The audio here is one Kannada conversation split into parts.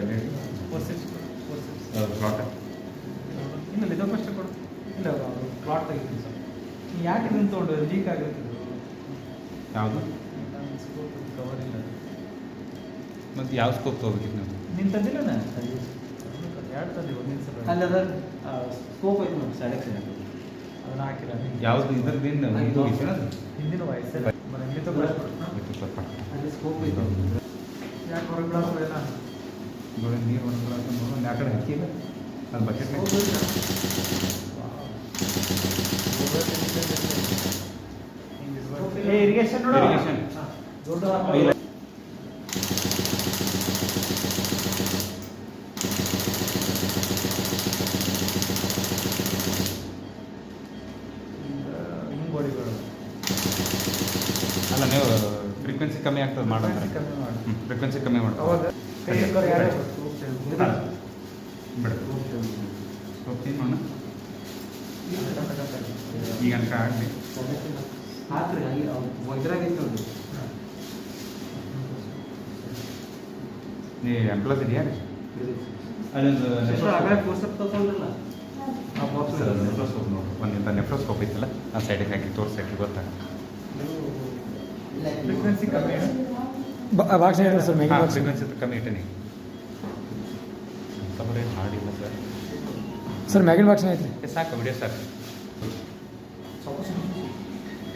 L E D four six four six plot ಇಲ್ಲ ಇದಕ್ಕಷ್ಟೇ ಕೊಡು. ಇಲ್ಲ ಪ್ಲಾಟ್ ತೆಗಿತೀನಿ ಸರ್. ನೀವು ಯಾಕೆ ಇದನ್ನು ತೊಗೊಂಡು ಲೀಕ್ ಆಗಿರ್ತೀವಿ ಯಾವುದು? ಕವರ್ ಇಲ್ಲ. ಮತ್ತು ಯಾವ ಸ್ಕೋಪ್ ತೊಗೋಬೇಕಿತ್ತು ನಾನು ನೀನು? ತಂದಿಲ್ಲನ ಎರಡು ತಂದಿ ಒಂದಿನ ಸಲ. ಅಲ್ಲ ಅದ ಸ್ಕೋಪ್ ಐತೆ ನೋಡಿ ಸೆಲೆಕ್ಷನ್ ಅದನ್ನ ಹಾಕಿಲ್ಲ ಯಾವುದು? ಇದ್ರದ್ದೇನು ಇದು ವಿಷಯ ಹಿಂದಿನ ವಯಸ್ಸಲ್ಲಿ ಮನೆ ಅಲ್ಲಿ ಸ್ಕೋಪ್ ಐತೆ. ಯಾಕೆ ಹೊರಗೆ ಬಿಡೋಲ್ಲ ನೋಡಿ ನೀರು ಒಣಗಿ ನೋಡಿ ಆ ಕಡೆ ಹಾಕಿಲ್ಲ ಅದು ಬಕೆಟ್ ಇರಿಗೇಷನ್ ದೊಡ್ಡ ಹೊಡಿಬೇಡ. ಅಲ್ಲ ನೀವು ಫ್ರೀಕ್ವೆನ್ಸಿ ಕಮ್ಮಿ ಆಗ್ತದೆ ಮಾಡೋದು. ಫ್ರೀಕ್ವೆನ್ಸಿ ಕಮ್ಮಿ ಮಾಡ್ತಾರೆ ಈಗ ಅನ್ಕ ಆಗಲಿ ನೀ ಎಂಪ್ಲಾಸ್ ಇದೆಯಾ ರೀ ನೆಫ್ರೋಸ್ಕೋಪ್ ನೋಡು ಒಂದು ನೆಫ್ರೋಸ್ಕೋಪ್ ಐತಲ್ಲ ಆ ಸೈಡಿಗೆ ಹಾಕಿ ತೋರಿಸಿ ಗೊತ್ತಾಗ ಫ್ರೀಕ್ವೆನ್ಸಿ ಕಮ್ಮಿ ಹೇಳಿದ್ರು ಸರ್ ಮೇಗೆ ಫ್ರೀಕ್ವೆನ್ಸಿ ಕಮ್ಮಿ ಇಟ್ಟನಿ. ತಮ್ಮರೇ ಮಾಡಿಲ್ಲ ಸರ್. ಸರ್ ಮ್ಯಾಗಿನ ಬಾಕ್ಸ್ ಐತ್ರಿ ಸಾಕು ವಿಡಿಯೋ ಸರ್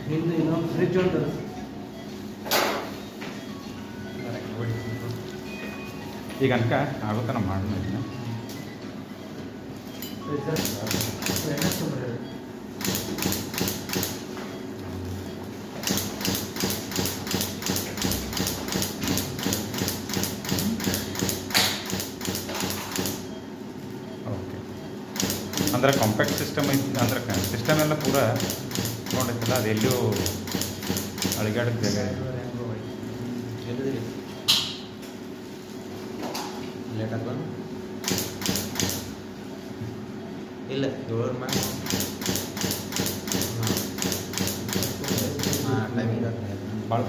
ಹಿಂದೆ ಇನ್ನೊಂದು ಫ್ರಿಜ್ ಉಂಟು. ಈಗ ಅನ್ಕ ಆಗುತ್ತಾನ ಮಾಡೋಣ ಅಂದ್ರೆ ಕಾಂಪ್ಯಾಕ್ಟ್ ಸಿಸ್ಟಮ್ ಐತಿ ಅಂದ್ರೆ ಸಿಸ್ಟಮ್ ಎಲ್ಲ ಪೂರ ನೋಡೈತಲ್ಲ ಅದು ಎಲ್ಲೂ ಅಳಿಗಾಡಕ್ಕೆ ಜಾಗ ಇಲ್ಲ. ಎಲ್ಲಿದ್ರಿ ಲೇಟ್ ಆಗ ಇಲ್ಲ ಏಳರ ಮ್ಯಾಗ ಹಾಂ ಟೈಮಿಂಗ್ ಭಾಳ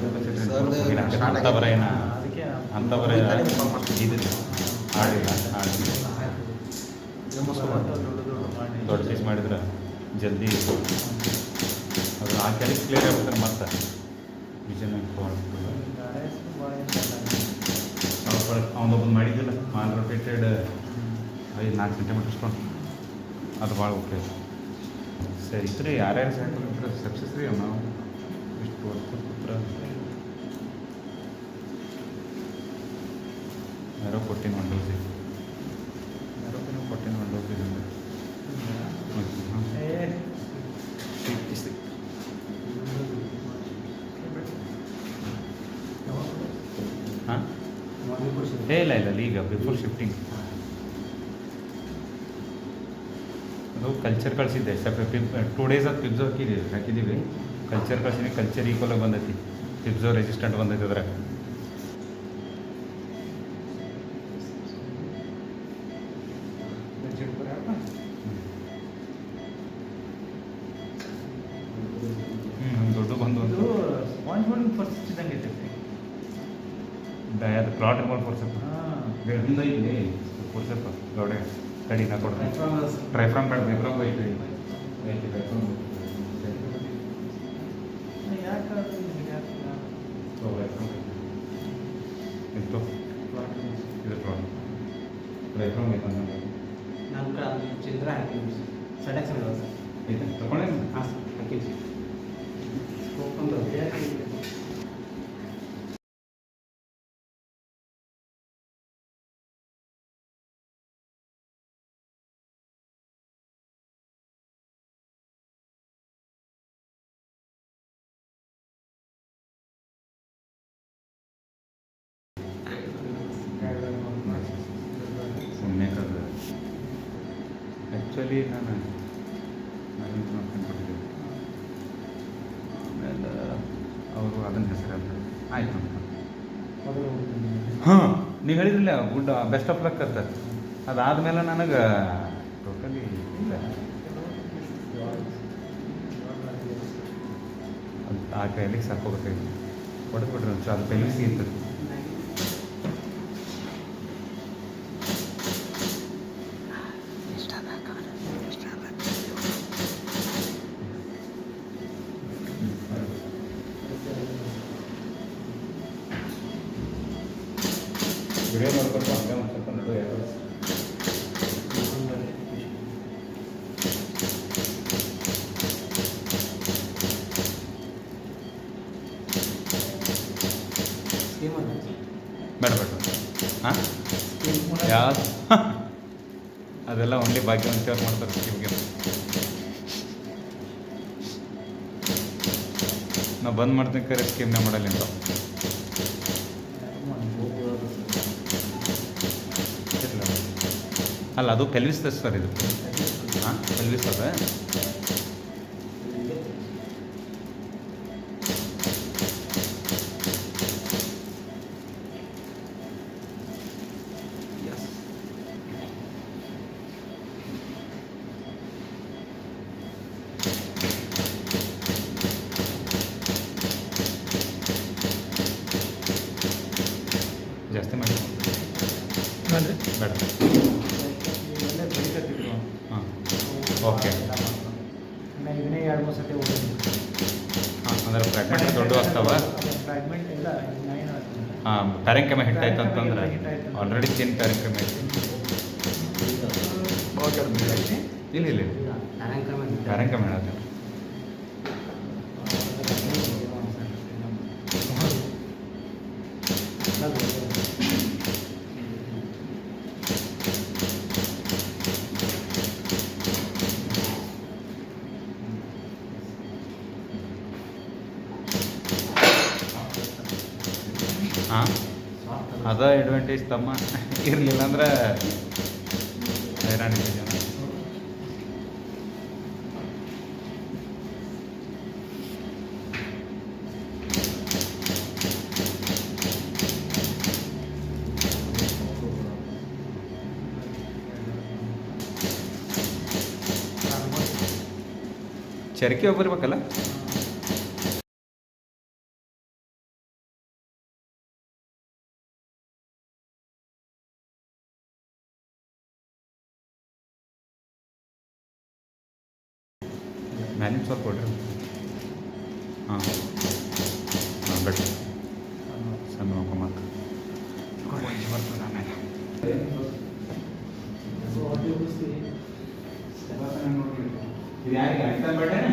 ಅಂಥವರ ಏನ ಅದಕ್ಕೆ ಅಂಥವರ ಇದು ಆಡಿಲ್ಲ ಆಡಿಲ್ಲ ದೊಡ್ಡ ಪೀಸ್ ಮಾಡಿದ್ರೆ ಜಲ್ದಿ ಅದು ಆ ಕೆಲಸ ಕ್ಲಿಯರ್ ಆಗ್ಬಿಡ್ತಾರೆ ಮತ್ತೆ ವಿಷನ್ ಅವನೊಬ್ಬನು ಮಾಡಿದ್ದಿಲ್ಲ, ಮಾಲ್ ರೊಟೇಟೆಡ್ ಐದು ನಾಲ್ಕು ಸೆಂಟಿಮೀಟರ್ ಸ್ಟೋನ್ ಅದು ಭಾಳ ಓಕೆ ಸರಿ ಇದ್ರೆ ಯಾರ್ಯಾರು ಸೆಂಟಿಮೀಟ್ರ್ ಸಕ್ಸಸ್ ರೀ ನಾವು ಇಷ್ಟು ವರ್ಷ ಪುತ್ರ? ಯಾರೋ ಕೊಟ್ಟಿನ ಒಂದು ಡೋಸ್ ಯಾರೋ ಕೊಟ್ಟಿನ ಒಂದು ಡೋಸ್ ಇದೆ ಏ ಹಾಂ ಏ ಇಲ್ಲ ಇಲ್ಲ ಈಗ ಬಿಫೋರ್ ಶಿಫ್ಟಿಂಗ್ ಅದು ಕಲ್ಚರ್ ಕಳಿಸಿದ್ದೆ ಸ್ವಲ್ಪ ಪಿಪ್ ಟೂ ಡೇಸ್ ಅದು ಪಿಬ್ಸೋ ಹಾಕಿದ್ದೀವಿ ಹಾಕಿದ್ದೀವಿ ಕಲ್ಚರ್ ಕಳ್ಸಿನಿ ಕಲ್ಚರ್ ಈಕ್ವಲಾಗಿ ಬಂದೈತಿ ಪಿಬ್ಸೋ ರೆಸಿಸ್ಟೆಂಟ್ ಬಂದೈತಿ ಅದ್ರಾಗ ಸ್ಪಾಂಜ್ ಫೋರ್ಸ್ ಇದ್ದಂಗೆ ಐತೆ ಅದು ಪ್ಲಾಟ್ ರಿಮೋಟ್ ಫೋರ್ಸಪ್ಪ ಹಾಂ. ಇದೆ ಫೋರ್ಸಪ್ಪ ಗೌಡೆ ಕಡಿ ನಾ ಕೊಡ್ತೀನಿ. ಟ್ರೈಫ್ರಾಮ್ ಬೇಡ. ಬಿಫ್ರಾಮ್ ಐತಿ ಐತಿ ಟ್ರೈಫ್ರಾಮ್? ಎಂತು? ಇದು. ಪ್ರಾಬ್ಲಮ್ ಟ್ರೈಫ್ರಾಮ್ ಐತೆ ನಮ್ಮ ಚಿತ್ರ ಹಾಕಿದ್ವಿ ಸಡಕ್ ಸೈಡ್ ಸರ್. ಐತೆ ತಗೊಂಡೇ ಹಾಂ ಹಾಕಿದ್ವಿ. ಆ್ಯಕ್ಚುಲಿ ನಾನು ನಾನು ಮಾಡ್ಕೊಂಡ್ಬಿಟ್ಟಿದ್ದೆ ಆಮೇಲೆ ಅವರು ಅದನ್ನು ಹೆಸರು ಹೇಳ್ತಾರೆ ಆಯ್ತು ಅಂತ. ಹಾಂ, ನೀವು ಹೇಳಿದ್ರಲ್ಲ, ಗುಡ್ ಬೆಸ್ಟ್ ಆಫ್ ಲಕ್ ಅಂತ. ಅದಾದಮೇಲೆ ನನಗೆ ಟೋಟಲಿ ಇಲ್ಲ. ಆ ಕೈಲಿಗೆ ಸಾಕೋಬೇಕಾಗಿತ್ತು. ಹೊಡೆದ್ಬಿಟ್ರೆ ಒಂದು ಅದು ಪೆಲಿಸಿ ಇರ್ತದೆ ವಿಡಿಯೋ ಮಾಡ್ಕೊಂಡು ಹಂಗೆ ಯಾರು ಬೇಡ ಬೇಡ ಹಾಂ ಯಾವ್ದು ಅದೆಲ್ಲ ಮಾಡ್ತಾರೆ ಸ್ಕೀಮ್ಗೆ ನಾವು ಬಂದ್ ಮಾಡ್ತೀನಿ ಕರೆ ಸ್ಕೀಮ್ನೇ ಮಾಡಲ್ಲ ಅಂತ ಅಲ್ಲ ಅದು ಪೆಲ್ವಿಸ್ ಸರ್ ಇದು. ಹಾಂ ಪೆಲ್ವಿಸ್ ಅದ ಜಾಸ್ತಿ ಮಾಡಿ. ಬೇಡ. ಓಕೆ ಇದನ್ನೇ ಎರಡು ಮೂರು ಸತಿ ಓದಿದ್ರು ಹಾಂ ಅಂದ್ರೆ ಪ್ರೆಗ್ನೆಂಟ್ ದೊಡ್ಡ ಆಗ್ತಾವ? ಫ್ರಾಗ್ಮೆಂಟ್ ಇಲ್ಲ ಹಾಂ ಪ್ಯಾರೆಂಕೆಮ ಹಿಟ್ ಆಯ್ತು ಅಂತಂದ್ರೆ ಆಲ್ರೆಡಿ ಚಿನ್ ಪ್ಯಾರಂಕಮ ಐತಿ ಇಲ್ಲ ಇಲ್ಲ ಕಾರ್ಯಕ್ರಮ ಪ್ಯಾರಂಕಮ ಹೇಳತ್ತೆ ಅದ ಅಡ್ವಾಂಟೇಜ್ ತಮ್ಮ ಇರಲಿಲ್ಲ ಅಂದ್ರೆ ಹೈರಾಣಿದೆ ಜನ ಚರಕಿ ಒಬ್ಬರ್ಬೇಕಲ್ಲ ಮ್ಯಾಲಿನ ಸ್ವಲ್ಪ ಕೊಡ್ರಿ ಹಾಂ ಹಾಂ ಬೆಟ್ರಿ ಸಣ್ಣ ಮಕ್ಕ ಮಾತು ಬರ್ತದೆ ಆಮೇಲೆ ಇದು ಯಾರಿಗೆ ಅಂತ ಬೇಡೇನ